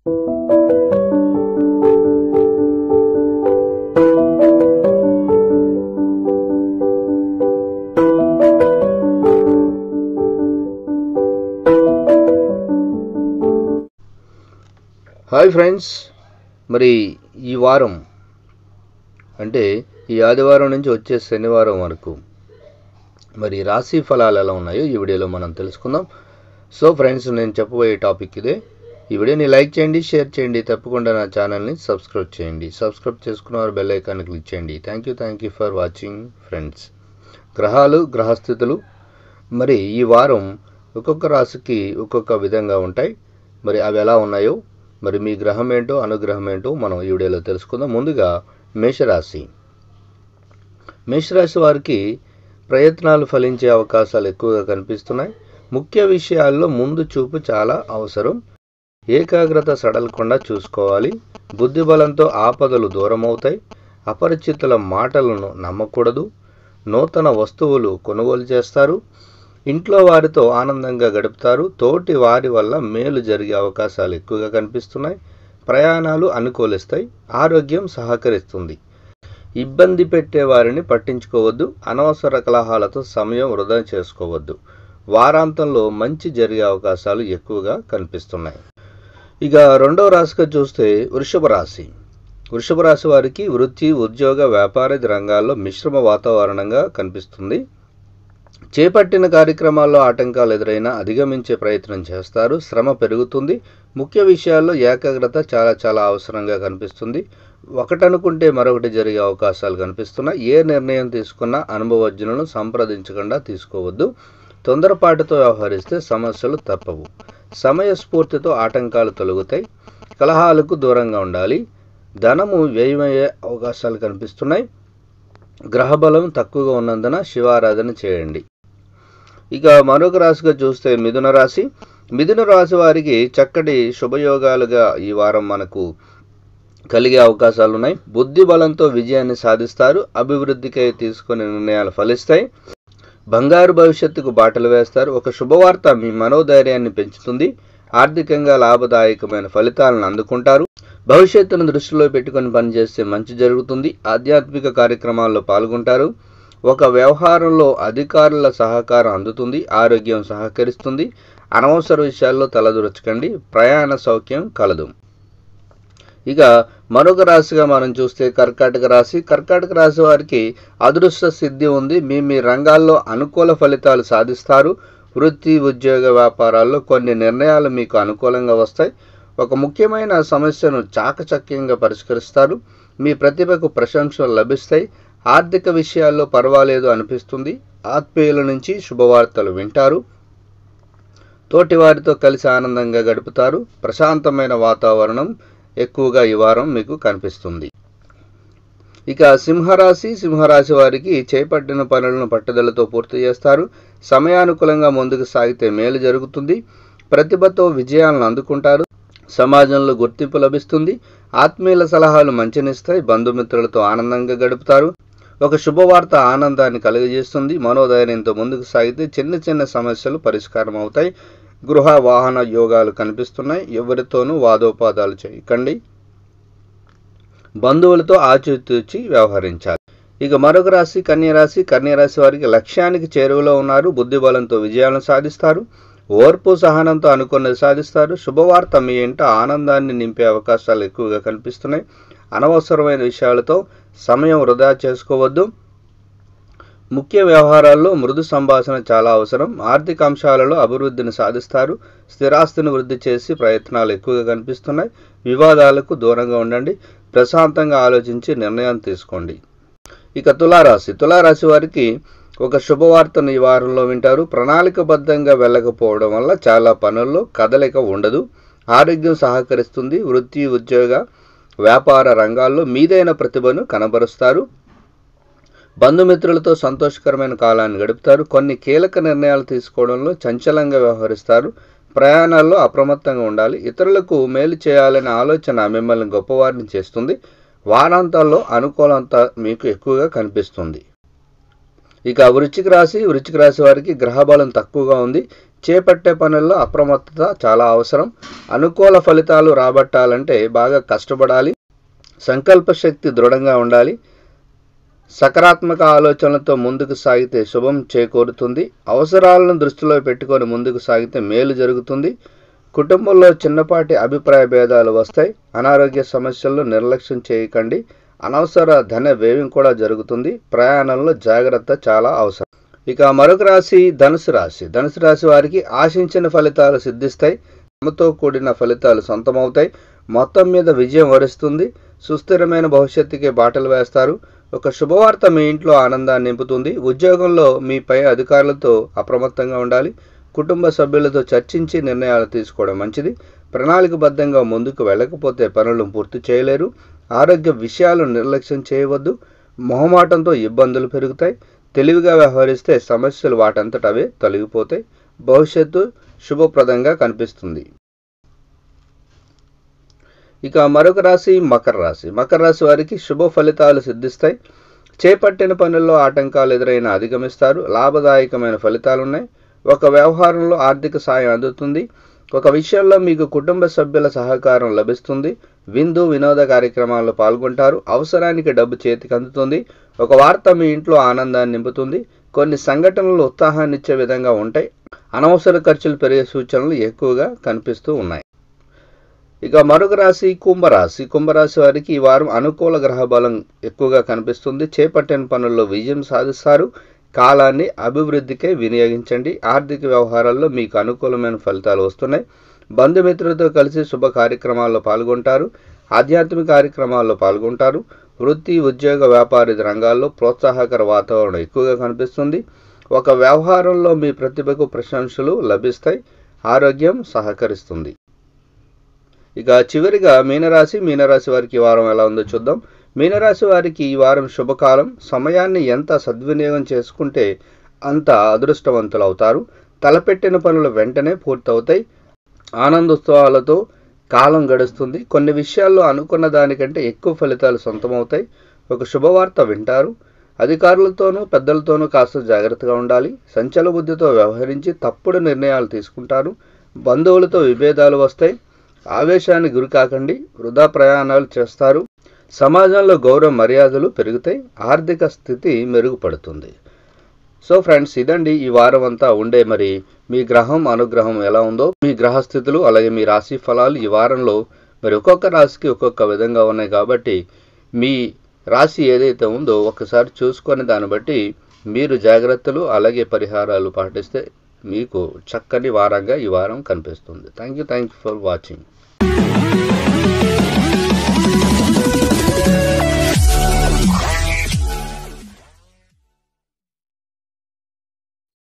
Hi friends. మరి ఈ వారం అంటే ఈ ఆదివారం నుంచి వచ్చే శనివారం వరకు మరి రాశి ఫలాలు ఎలా ఉన్నాయో ఈ వీడియోలో మనం తెలుసుకుందాం. సో ఫ్రెండ్స్ నేను చెప్పబోయే టాపిక్ ఇదే. ఈ వీడియోని లైక్ చేయండి షేర్ చేయండి తప్పకుండా నా ఛానల్ని సబ్స్క్రైబ్ చేయండి. సబ్స్క్రైబ్ చేసుకున్నవారు బెల్ ఐకాన్ క్లిక్ చేయండి. Thank you thank you for watching friends గ్రహాలు గ్రహస్థితులు మరి ఈ వారం ఒక్కొక్క రాశికి ఒక్కొక్క విధంగా ఉంటాయి. మరి అవి ఎలా ఉన్నాయో మరి మీ గ్రహం ఏంటో అనుగ్రహం ఏంటో మనం ఈ వీడియోలో తెలుసుకుందాం. ముందుగా మేషరాశి. మేషరాశి వారికి ప్రయత్నాలు ఫలించే అవకాశాలు ఎక్కువగా కనిపిస్తున్నాయి. ముఖ్య విషయాల్లో ముందు చూపు చాలా అవసరం. ఏకాగ్రత సడలకుండా చూసుకోవాలి. బుద్ధిబలంతో ఆపదలు దూరమవుతాయి. అపరిచితుల మాటలను నమ్మకూడదు. నూతన వస్తువులు కొనుగోలు చేస్తారు. ఇంట్లో వారితో ఆనందంగా గడుపుతారు. తోటి వారి వల్ల మేలు జరిగే అవకాశాలు ఎక్కువగా కనిపిస్తున్నాయి. ప్రయాణాలు అనుకూలిస్తాయి. ఆరోగ్యం సహకరిస్తుంది. ఇబ్బంది పెట్టే వారిని పట్టించుకోవద్దు. అనవసర కలహాలతో సమయం వృధా చేసుకోవద్దు. వారాంతంలో మంచి జరిగే అవకాశాలు ఎక్కువగా కనిపిస్తున్నాయి. ఇక రెండవ రాశిగా చూస్తే వృషభ రాశి. వృషభ రాశి వారికి వృత్తి ఉద్యోగ వ్యాపార రంగాల్లో మిశ్రమ వాతావరణంగా కనిపిస్తుంది. చేపట్టిన కార్యక్రమాల్లో ఆటంకాలు ఎదురైనా అధిగమించే ప్రయత్నం చేస్తారు. శ్రమ పెరుగుతుంది. ముఖ్య విషయాల్లో ఏకాగ్రత చాలా చాలా అవసరంగా కనిపిస్తుంది. ఒకటనుకుంటే మరొకటి జరిగే అవకాశాలు కనిపిస్తున్నాయి. ఏ నిర్ణయం తీసుకున్నా అనుభవజ్ఞులను సంప్రదించకుండా తీసుకోవద్దు. తొందరపాటుతో వ్యవహరిస్తే సమస్యలు తప్పవు. సమయస్ఫూర్తితో ఆటంకాలు తొలగుతాయి కలహాలకు దూరంగా ఉండాలి ధనము వ్యయమయ్యే అవకాశాలు కనిపిస్తున్నాయి గ్రహబలం తక్కువగా ఉన్నందున శివారాధన చేయండి. ఇక మరొక రాశిగా చూస్తే మిథున రాశి. మిథున రాశి వారికి చక్కటి శుభయోగాలుగా ఈ వారం మనకు కలిగే అవకాశాలు ఉన్నాయి బుద్ధి బలంతో విజయాన్ని సాధిస్తారు అభివృద్ధికై తీసుకునే నిర్ణయాలు ఫలిస్తాయి. బంగారు భవిష్యత్తుకు బాటలు వేస్తారు. ఒక శుభవార్త మీ మనోధైర్యాన్ని పెంచుతుంది. ఆర్థికంగా లాభదాయకమైన ఫలితాలను అందుకుంటారు. భవిష్యత్తును దృష్టిలో పెట్టుకొని పనిచేస్తే మంచి జరుగుతుంది. ఆధ్యాత్మిక కార్యక్రమాల్లో పాల్గొంటారు. ఒక వ్యవహారంలో అధికారుల సహకారం అందుతుంది. ఆరోగ్యం సహకరిస్తుంది. అనవసర విషయాల్లో తలదూర్చకండి. ప్రయాణ సౌఖ్యం కలదు. ఇక మరొక రాశిగా మనం చూస్తే కర్కాటక రాశి. కర్కాటక రాశి వారికి అదృష్ట సిద్ధి ఉంది. మీ మీ రంగాల్లో అనుకూల ఫలితాలు సాధిస్తారు. వృత్తి ఉద్యోగ వ్యాపారాల్లో కొన్ని నిర్ణయాలు మీకు అనుకూలంగా వస్తాయి. ఒక ముఖ్యమైన సమస్యను చాకచక్యంగా పరిష్కరిస్తారు. మీ ప్రతిభకు ప్రశంసలు లభిస్తాయి. ఆర్థిక విషయాల్లో పర్వాలేదు అనిపిస్తుంది. ఆత్మీయుల నుంచి శుభవార్తలు వింటారు. తోటి వారితో కలిసి ఆనందంగా గడుపుతారు. ప్రశాంతమైన వాతావరణం ఎక్కువగా ఈ వారం మీకు కనిపిస్తుంది. ఇక సింహరాశి సింహరాశి వారికి చేపట్టిన పనులను పట్టుదలతో పూర్తి చేస్తారు. సమయానుకూలంగా ముందుకు సాగితే మేలు జరుగుతుంది. ప్రతిభతో విజయాలను అందుకుంటారు. సమాజంలో గుర్తింపు లభిస్తుంది. ఆత్మీయుల సలహాలు మంచినిస్తాయి. బంధుమిత్రులతో ఆనందంగా గడుపుతారు. ఒక శుభవార్త ఆనందాన్ని కలుగజేస్తుంది. మనోధైర్యంతో ముందుకు సాగితే చిన్న చిన్న సమస్యలు పరిష్కారం అవుతాయి గృహ వాహన యోగాలు కనిపిస్తున్నాయి. ఎవరితోనూ వాదోపాదాలు చేయకండి. బంధువులతో ఆచితూచి వ్యవహరించాలి. ఇక మరొక రాశి కన్యరాశి కన్యరాశి వారికి లక్ష్యానికి చేరువలో ఉన్నారు. బుద్ధిబలంతో విజయాలను సాధిస్తారు. ఓర్పు సహనంతో అనుకున్నది సాధిస్తారు. శుభవార్త మీ ఇంట ఆనందాన్ని నింపే అవకాశాలు ఎక్కువగా కనిపిస్తున్నాయి. అనవసరమైన విషయాలతో సమయం వృధా చేసుకోవద్దు. ముఖ్య వ్యవహారాల్లో మృదు సంభాషణ చాలా అవసరం. ఆర్థిక అంశాలలో అభివృద్ధిని సాధిస్తారు. స్థిరాస్తిని వృద్ధి చేసి ప్రయత్నాలు ఎక్కువగా కనిపిస్తున్నాయి. వివాదాలకు దూరంగా ఉండండి. ప్రశాంతంగా ఆలోచించి నిర్ణయం తీసుకోండి. ఇక తులారాశి. తులారాశి వారికి ఒక శుభవార్తను ఈ వారంలో వింటారు. ప్రణాళికబద్ధంగా వెళ్ళకపోవడం వల్ల చాలా పనుల్లో కదలిక ఉండదు. ఆరోగ్యం సహకరిస్తుంది. వృత్తి ఉద్యోగ వ్యాపార రంగాల్లో మీదైన ప్రతిభను కనబరుస్తారు. బంధుమిత్రులతో సంతోషకరమైన కాలాన్ని గడుపుతారు. కొన్ని కీలక నిర్ణయాలు తీసుకోవడంలో చంచలంగా వ్యవహరిస్తారు. ప్రయాణాల్లో అప్రమత్తంగా ఉండాలి. ఇతరులకు మేలు చేయాలనే ఆలోచన మిమ్మల్ని గొప్పవారిని చేస్తుంది. వారాంతాల్లో అనుకూలత మీకు ఎక్కువగా కనిపిస్తుంది. ఇక వృచ్చిక రాశి వృచ్చిక రాశి వారికి గ్రహబలం తక్కువగా ఉంది. చేపట్టే పనుల్లో అప్రమత్తత చాలా అవసరం. అనుకూల ఫలితాలు రాబట్టాలంటే బాగా కష్టపడాలి. సంకల్ప శక్తి దృఢంగా ఉండాలి. సకారాత్మక ఆలోచనలతో ముందుకు సాగితే శుభం చేకూరుతుంది. అవసరాలను దృష్టిలో పెట్టుకొని ముందుకు సాగితే మేలు జరుగుతుంది. కుటుంబంలో చిన్నపాటి అభిప్రాయ భేదాలు వస్తాయి. అనారోగ్య సమస్యలను నిర్లక్ష్యం చేయకండి. అనవసర ధన వ్యయం కూడా జరుగుతుంది. ప్రయాణంలో జాగ్రత్త చాలా అవసరం. ఇక మరొక రాశి ధనుసు రాశి. ధనుసు రాశి వారికి ఆశించిన ఫలితాలు సిద్ధిస్తాయి. శ్రమతో కూడిన ఫలితాలు సొంతమవుతాయి. మొత్తం మీద విజయం వరిస్తుంది. సుస్థిరమైన భవిష్యత్తుకే బాటలు వేస్తారు. ఒక శుభవార్త మీ ఇంట్లో ఆనందాన్ని నింపుతుంది. ఉద్యోగంలో మీ పై అధికారులతో అప్రమత్తంగా ఉండాలి. కుటుంబ సభ్యులతో చర్చించి నిర్ణయాలు తీసుకోవడం మంచిది. ప్రణాళికబద్ధంగా ముందుకు వెళ్ళకపోతే పనులను పూర్తి చేయలేరు. ఆరోగ్య విషయాలు నిర్లక్ష్యం చేయవద్దు. మొహమాటంతో ఇబ్బందులు పెరుగుతాయి. తెలివిగా వ్యవహరిస్తే సమస్యలు వాటంతట అవే తొలగిపోతాయి. భవిష్యత్తు శుభప్రదంగా కనిపిస్తుంది. ఇక మరొక రాశి మకర రాశి. మకర రాశి వారికి శుభ ఫలితాలు సిద్ధిస్తాయి. చేపట్టిన పనుల్లో ఆటంకాలు ఎదురైన అధిగమిస్తారు. లాభదాయకమైన ఫలితాలు ఉన్నాయి. ఒక వ్యవహారంలో ఆర్థిక సాయం అందుతుంది. ఒక విషయంలో మీకు కుటుంబ సభ్యుల సహకారం లభిస్తుంది. విందు వినోద కార్యక్రమాల్లో పాల్గొంటారు. అవసరానికి డబ్బు చేతికి అందుతుంది. ఒక వార్త మీ ఇంట్లో ఆనందాన్ని నింపుతుంది. కొన్ని సంఘటనలు ఉత్సాహాన్ని ఇచ్చే విధంగా ఉంటాయి. అనవసర ఖర్చులు పెరిగే సూచనలు ఎక్కువగా కనిపిస్తూ ఉన్నాయి. ఇక మరొక రాశి కుంభరాశి. కుంభరాశి వారికి ఈ వారం అనుకూల గ్రహ బలం ఎక్కువగా కనిపిస్తుంది. చేపట్టిన పనుల్లో విజయం సాధిస్తారు. కాలాన్ని అభివృద్ధికే వినియోగించండి. ఆర్థిక వ్యవహారాల్లో మీకు అనుకూలమైన ఫలితాలు వస్తున్నాయి. బంధుమిత్రులతో కలిసి శుభ కార్యక్రమాల్లో పాల్గొంటారు. ఆధ్యాత్మిక కార్యక్రమాల్లో పాల్గొంటారు. వృత్తి ఉద్యోగ వ్యాపారి రంగాల్లో ప్రోత్సాహకర వాతావరణం ఎక్కువగా కనిపిస్తుంది. ఒక వ్యవహారంలో మీ ప్రతిభకు ప్రశంసలు లభిస్తాయి. ఆరోగ్యం సహకరిస్తుంది. ఇక చివరిగా మీనరాశి మీనరాశి వారికి ఈ వారం ఎలా ఉందో చూద్దాం. మీనరాశి వారికి ఈ వారం శుభకాలం. సమయాన్ని ఎంత సద్వినియోగం చేసుకుంటే అంత అదృష్టవంతులు అవుతారు తలపెట్టిన పనులు వెంటనే పూర్తవుతాయి. ఆనందోత్సవాలతో కాలం గడుస్తుంది. కొన్ని విషయాల్లో అనుకున్న దానికంటే ఎక్కువ ఫలితాలు సొంతమవుతాయి. ఒక శుభవార్త వింటారు. అధికారులతోనూ పెద్దలతోనూ కాస్త జాగ్రత్తగా ఉండాలి. సంచల బుద్ధితో వ్యవహరించి తప్పుడు నిర్ణయాలు తీసుకుంటారు. బంధువులతో విభేదాలు వస్తాయి. ఆవేశానికి గురి కాకండి వృధా ప్రయాణాలు చేస్తారు. సమాజంలో గౌరవ మర్యాదలు పెరుగుతాయి ఆర్థిక స్థితి మెరుగుపడుతుంది. సో ఫ్రెండ్స్ ఇదండి ఈ వారం అంతా ఉండే మరి మీ గ్రహం అనుగ్రహం ఎలా ఉందో మీ గ్రహస్థితులు అలాగే మీ రాశి ఫలాలు ఈ వారంలో మరి ఒక్కొక్క రాశికి ఒక్కొక్క విధంగా ఉన్నాయి కాబట్టి మీ రాశి ఏదైతే ఉందో ఒకసారి చూసుకొని దాన్ని బట్టి మీరు జాగ్రత్తలు అలాగే పరిహారాలు పాటిస్తే మీకు చక్కని వారంగా ఈ వారం కనిపిస్తుంది. Thank you thank you for watching